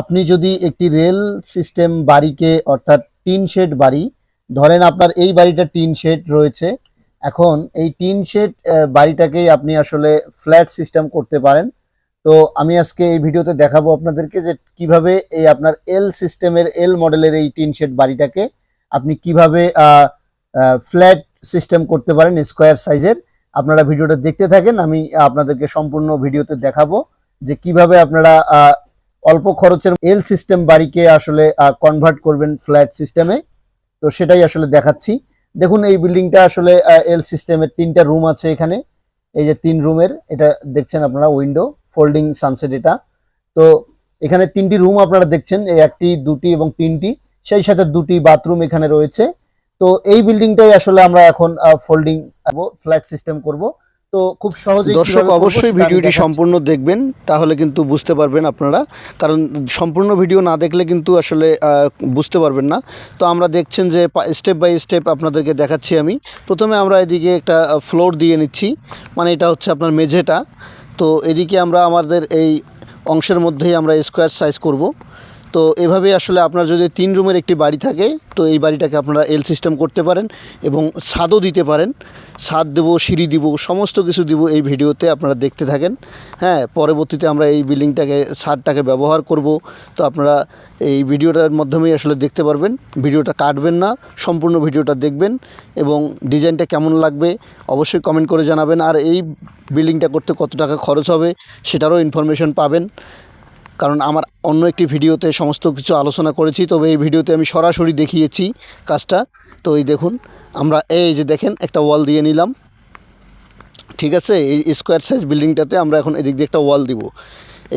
আপনি যদি একটি রেল সিস্টেম বাড়িকে, অর্থাৎ টিন শেড বাড়ি, ধরেন আপনার এই বাড়িটা টিন শেড রয়েছে, এখন এই টিন শেড বাড়িটাকেই আপনি আসলে ফ্ল্যাট সিস্টেম করতে পারেন। তো আমি আজকে এই ভিডিওতে দেখাবো আপনাদেরকে যে কীভাবে এই আপনার এল সিস্টেমের এল মডেলের এই টিন শেড বাড়িটাকে আপনি কীভাবে ফ্ল্যাট সিস্টেম করতে পারেন স্কোয়ার সাইজের আপনারা ভিডিওটা দেখতে থাকেন, আমি আপনাদেরকে সম্পূর্ণ ভিডিওতে দেখাবো যে কীভাবে আপনারা অল্প খরচের এল সিস্টেম বাড়িকে আসলে কনভার্ট করবেন ফ্ল্যাট সিস্টেমে তো সেটাই আসলে দেখাচ্ছি। দেখুন, এই বিল্ডিংটা আসলে এল সিস্টেমের তিনটা রুম আছে এখানে। এই যে তিন রুমের এটা দেখছেন আপনারা উইন্ডো ফোল্ডিং সানসেট এটা। তো এখানে তিনটি রুম আপনারা দেখছেন, এই একটি, দুটি এবং তিনটি। সেই সাথে দুটি বাথরুম এখানে রয়েছে। তো এই বিল্ডিংটাই আসলে আমরা এখন ফোল্ডিং ফ্ল্যাট সিস্টেম করব। তো খুব সহজেই দর্শক অবশ্যই ভিডিওটি সম্পূর্ণ দেখবেন তাহলে কিন্তু বুঝতে পারবেন আপনারা। কারণ সম্পূর্ণ ভিডিও না দেখলে কিন্তু আসলে বুঝতে পারবেন না। তো আমরা দেখছেন যে স্টেপ বাই স্টেপ আপনাদেরকে দেখাচ্ছি আমি। প্রথমে আমরা এদিকে একটা ফ্লোর দিয়ে নিচ্ছি। মানে এটা হচ্ছে আপনার মেঝেটা। তো এদিকে আমরা আমাদের এই অংশের মধ্যেই আমরা স্কোয়ার সাইজ করব। তো এভাবে আসলে আপনার যদি তিন রুমের একটি বাড়ি থাকে, তো এই বাড়িটাকে আপনারা এল সিস্টেম করতে পারেন এবং ছাদও দিতে পারেন। ছাদ দেবো, সিঁড়ি দিব, সমস্ত কিছু দিব এই ভিডিওতে আপনারা দেখতে থাকেন। হ্যাঁ পরবর্তীতে আমরা এই বিল্ডিংটাকে ছাদটাকে ব্যবহার করব। তো আপনারা এই ভিডিওটার মাধ্যমেই আসলে দেখতে পারবেন। ভিডিওটা কাটবেন না, সম্পূর্ণ ভিডিওটা দেখবেন এবং ডিজাইনটা কেমন লাগবে অবশ্যই কমেন্ট করে জানাবেন। আর এই বিল্ডিংটা করতে কত টাকা খরচ হবে সেটারও ইনফরমেশন পাবেন। কারণ আমার অন্য একটি ভিডিওতে সমস্ত কিছু আলোচনা করেছি, তবে এই ভিডিওতে আমি সরাসরি দেখিয়েছি কাজটা। তো এই দেখুন, আমরা এই যে দেখেন, একটা ওয়াল দিয়ে নিলাম। ঠিক আছে, এই স্কোয়ার সাইজ বিল্ডিংটাতে আমরা এখন এদিক দিয়ে একটা ওয়াল দিব।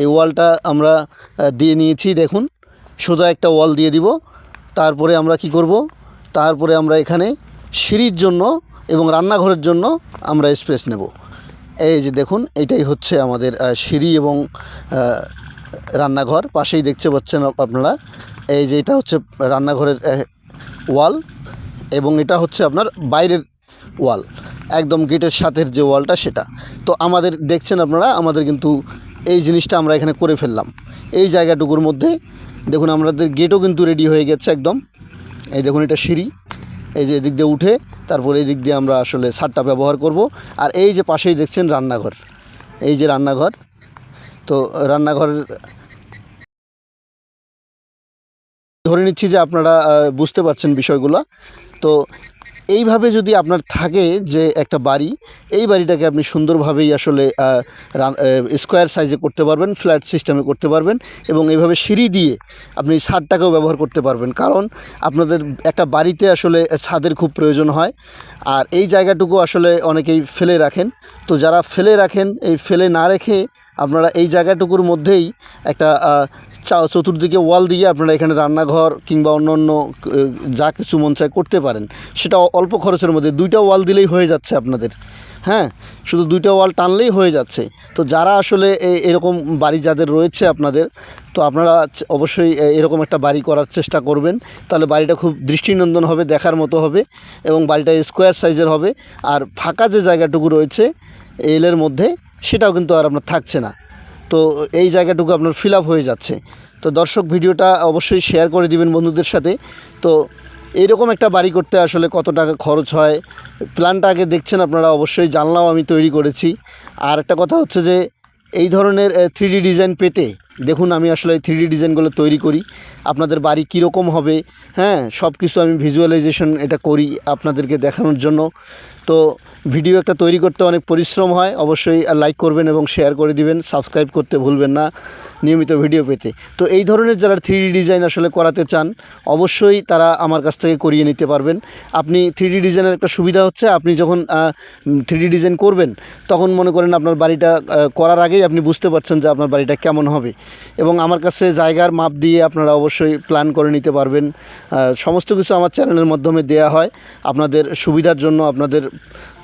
এই ওয়ালটা আমরা দিয়ে নিয়েছি, দেখুন, সোজা একটা ওয়াল দিয়ে দিব। তারপরে আমরা কি করব? তারপরে আমরা এখানে সিঁড়ির জন্য এবং রান্নাঘরের জন্য আমরা স্পেস নেব। এই যে দেখুন, এটাই হচ্ছে আমাদের সিঁড়ি এবং রান্নাঘর, পাশেই দেখতে পাচ্ছেন আপনারা। এই যে এটা হচ্ছে রান্নাঘরের ওয়াল এবং এটা হচ্ছে আপনার বাইরের ওয়াল। একদম গেটের সাথের যে ওয়ালটা সেটা। তো আমাদের, দেখছেন আপনারা? আমাদের কিন্তু এই জিনিসটা আমরা এখানে করে ফেললাম। এই জায়গাটুকুর মধ্যে, দেখুন আমাদের গেটও কিন্তু রেডি হয়ে গেছে একদম। এই দেখুন এটা সিঁড়ি। এই যে এদিক দিয়ে উঠে, তারপর এই দিক দিয়ে আমরা আসলে ছাদটা ব্যবহার করব। আর এই যে পাশেই দেখছেন রান্নাঘর। এই যে রান্নাঘর তো রান্নাঘরের ধরে নিচ্ছি যে আপনারা বুঝতে পারছেন বিষয়গুলো। তো এইভাবে যদি আপনার থাকে যে একটা বাড়ি, এই বাড়িটাকে আপনি সুন্দরভাবেই আসলে স্কোয়ার সাইজে করতে পারবেন ফ্ল্যাট সিস্টেমে করতে পারবেন এবং এইভাবে সিঁড়ি দিয়ে আপনি ছাদটাকেও ব্যবহার করতে পারবেন। কারণ আপনাদের একটা বাড়িতে আসলে ছাদের খুব প্রয়োজন হয়। আর এই জায়গাটুকু আসলে অনেকেই ফেলে রাখেন। তো যারা ফেলে রাখেন, এই ফেলে না রেখে আপনারা এই জায়গাটুকুর মধ্যেই একটা চতুর্দিকে ওয়াল দিয়ে আপনারা এখানে রান্নাঘর কিংবা অন্য অন্য যা কিছু মন চায় করতে পারেন। সেটা অল্প খরচের মধ্যে। দুইটা ওয়াল দিলেই হয়ে যাচ্ছে আপনাদের। হ্যাঁ? শুধু দুইটা ওয়াল টানলেই হয়ে যাচ্ছে। তো যারা আসলে এরকম বাড়ি যাদের রয়েছে আপনাদের, তো আপনারা অবশ্যই এরকম একটা বাড়ি করার চেষ্টা করবেন। তাহলে বাড়িটা খুব দৃষ্টিনন্দন হবে, দেখার মতো হবে এবং বাড়িটা স্কোয়ার সাইজের হবে। আর ফাঁকা যে জায়গাটুকু রয়েছে এলের মধ্যে, সেটাও কিন্তু আর আপনার থাকছে না। তো এই জায়গাটুকু আপনার ফিল হয়ে যাচ্ছে। তো দর্শক, ভিডিওটা অবশ্যই শেয়ার করে দিবেন বন্ধুদের সাথে। তো এইরকম একটা বাড়ি করতে আসলে কত টাকা খরচ হয়? প্ল্যানটা আগে দেখছেন আপনারা, অবশ্যই জানলাও আমি তৈরি করেছি। আর একটা কথা হচ্ছে যে এই ধরনের থ্রি ডিজাইন পেতে, দেখুন আমি আসলে থ্রি ডিজাইনগুলো তৈরি করি। আপনাদের বাড়ি কীরকম হবে হ্যাঁ সব কিছু আমি ভিজুয়ালাইজেশন এটা করি আপনাদেরকে দেখানোর জন্য। তো ভিডিও একটা তৈরি করতে অনেক পরিশ্রম হয়, অবশ্যই লাইক করবেন এবং শেয়ার করে দিবেন সাবস্ক্রাইব করতে ভুলবেন না। নিয়মিত ভিডিও পেতে। তো এই ধরনের যারা থ্রি ডিজাইন আসলে করাতে চান, অবশ্যই তারা আমার কাছ থেকে করিয়ে নিতে পারবেন। আপনি থ্রি ডিজাইনের একটা সুবিধা হচ্ছে, আপনি যখন থ্রি ডিজাইন করবেন, তখন মনে করেন আপনার বাড়িটা করার আগেই আপনি বুঝতে পারছেন যে আপনার বাড়িটা কেমন হবে। এবং আমার কাছে জায়গার মাপ দিয়ে আপনারা অবশ্যই প্ল্যান করে নিতে পারবেন। সমস্ত কিছু আমার চ্যানেলের মাধ্যমে দেয়া হয়। আপনাদের সুবিধার জন্য, আপনাদের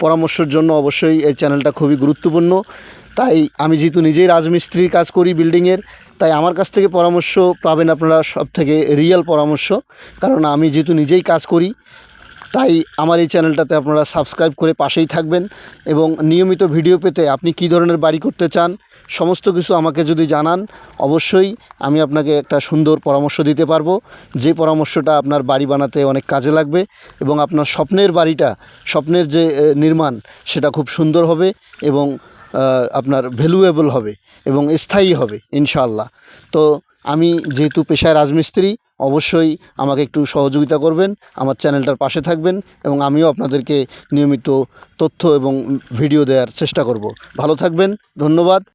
পরামর্শের জন্য অবশ্যই এই চ্যানেলটা খুবই গুরুত্বপূর্ণ। তাই আমি যেহেতু নিজেই রাজমিস্ত্রির কাজ করি বিল্ডিংয়ের, তাই আমার কাছ থেকে পরামর্শ পাবেন আপনারা সব থেকে রিয়েল পরামর্শ। কারণ আমি যেহেতু নিজেই কাজ করি, তাই আমার এই চ্যানেলটাতে আপনারা সাবস্ক্রাইব করে পাশেই থাকবেন এবং নিয়মিত ভিডিও পেতে আপনি কী ধরনের বাড়ি করতে চান, সমস্ত কিছু আমাকে যদি জানান, অবশ্যই আমি আপনাকে একটা সুন্দর পরামর্শ দিতে পারব। যে পরামর্শটা আপনার বাড়ি বানাতে অনেক কাজে লাগবে এবং আপনার স্বপ্নের বাড়িটা, স্বপ্নের যে নির্মাণ, সেটা খুব সুন্দর হবে এবং আপনার ভ্যালুয়েবল হবে এবং স্থায়ী হবে ইনশাল্লাহ তো আমি যেহেতু পেশায় রাজমিস্ত্রি, অবশ্যই আমাকে একটু সহযোগিতা করবেন, আমার চ্যানেলটার পাশে থাকবেন এবং আমিও আপনাদেরকে নিয়মিত তথ্য এবং ভিডিও দেওয়ার চেষ্টা করব। ভালো থাকবেন, ধন্যবাদ।